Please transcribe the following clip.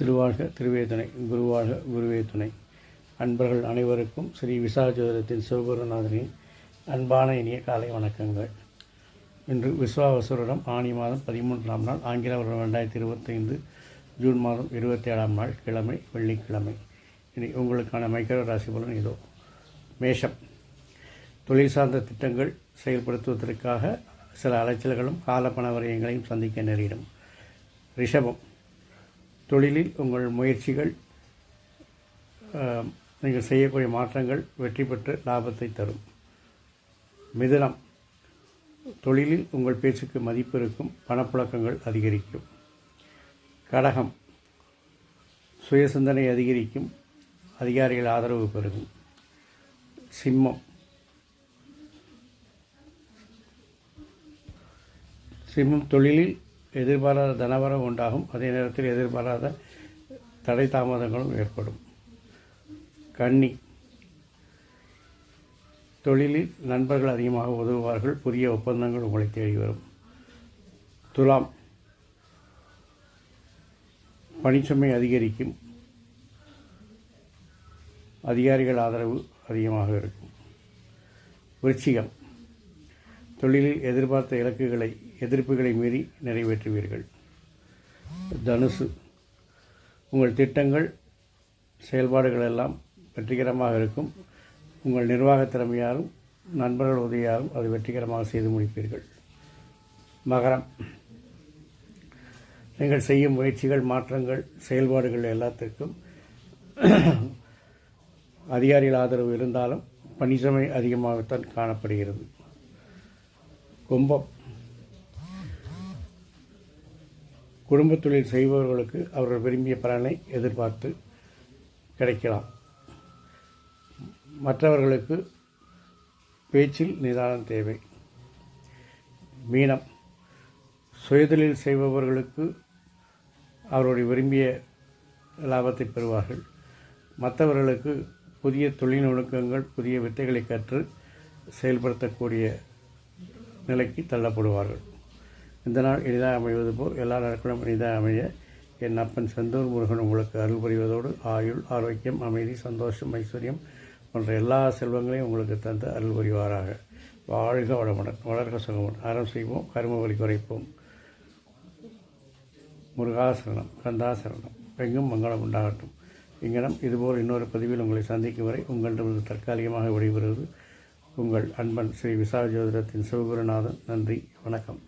திருவாழ்க திருவேதனை குருவாழ்க குருவே துணை. அன்பர்கள் அனைவருக்கும் ஸ்ரீ விசாஜோதரத்தின் சிவகுருநாதனின் அன்பான இனிய காலை வணக்கங்கள். இன்று விஸ்வாவசுரம் ஆணி மாதம் பதிமூன்றாம் நாள் ஆங்கில வருடம் ரெண்டாயிரத்தி இருபத்தைந்து ஜூன் மாதம் இருபத்தி ஏழாம் நாள் கிழமை வெள்ளிக்கிழமை. இனி உங்களுக்கான மைக்ரோ ராசி பலன் இதோ. மேஷம். தொழில் சார்ந்த திட்டங்கள் செயல்படுத்துவதற்காக சில அலைச்சல்களும் கால பணவரியங்களையும் சந்திக்க நேரிடும். ரிஷபம். தொழிலில் உங்கள் முயற்சிகள் நீங்கள் செய்யக்கூடிய மாற்றங்கள் வெற்றி பெற்று லாபத்தை தரும். மிதுனம். தொழிலில் உங்கள் பேச்சுக்கு மதிப்பு இருக்கும் பணப்புழக்கங்கள் அதிகரிக்கும். கடகம். சுய சிந்தனை அதிகரிக்கும் அதிகாரிகள் ஆதரவு பெருகும் சிம்மம். சிம்மம் தொழிலில் எதிர்பாராத தனவரம் உண்டாகும். அதே நேரத்தில் எதிர்பாராத தடை தாமதங்களும் ஏற்படும். கன்னி. தொழிலில் நண்பர்கள் அதிகமாக உதவுவார்கள். புதிய ஒப்பந்தங்கள் உங்களை தேடி வரும். துலாம். பணிச்சுமை அதிகரிக்கும். அதிகாரிகள் ஆதரவு அதிகமாக இருக்கும். விருச்சிகம். தொழிலில் எதிர்பார்த்த இலக்குகளை எதிர்ப்புகளை மீறி நிறைவேற்றுவீர்கள். தனுசு. உங்கள் திட்டங்கள் செயல்பாடுகள் எல்லாம் வெற்றிகரமாக இருக்கும். உங்கள் நிர்வாக திறமையாலும் நண்பர்கள் உதவியாலும் அது வெற்றிகரமாக செய்து முடிப்பீர்கள். மகரம். நீங்கள் செய்யும் முயற்சிகள் மாற்றங்கள் செயல்பாடுகள் எல்லாத்திற்கும் அதிகாரிகள் ஆதரவு இருந்தாலும் பணிசுமை அதிகமாகத்தான் காணப்படுகிறது. கும்பம். குடும்பத் தொழில் செய்பவர்களுக்கு அவர்கள் விரும்பிய பலனை எதிர்பார்த்து கிடைக்கலாம். மற்றவர்களுக்கு பேச்சில் நிதானம் தேவை. மீனம். சுயதொழில் செய்பவர்களுக்கு அவருடைய விரும்பிய லாபத்தை பெறுவார்கள். மற்றவர்களுக்கு புதிய தொழில் நுணுக்கங்கள் புதிய வித்தைகளை கற்று செயல்படுத்தக்கூடிய நிலைக்கு தள்ளப்படுவார்கள். இந்த நாள் எளிதாக அமைவது போல் எல்லா நாட்களும் எளிதாக அமைய என் அப்பன் செந்தூர் முருகன் உங்களுக்கு அருள் புரிவதோடு ஆயுள் ஆரோக்கியம் அமைதி சந்தோஷம் ஐஸ்வர்யம் போன்ற எல்லா செல்வங்களையும் உங்களுக்கு தந்து அருள் புரிவாராக. வாழ்க வளமுடன். வளர்க சுகமுடன் அறம் செய்வோம் கரும வலி குறைப்போம். முருகாசரணம் கந்தாசரணம். எங்கும் மங்களம் உண்டாகட்டும். இங்கனம் இதுபோல் இன்னொரு பதிவில் உங்களை சந்திக்கும் வரை உங்களிடமிருந்து தற்காலிகமாக விடைபெறுவது உங்கள் அன்பன் ஸ்ரீ விசா ஜோதிடத்தின் சிவகுருநாதன். நன்றி. வணக்கம்.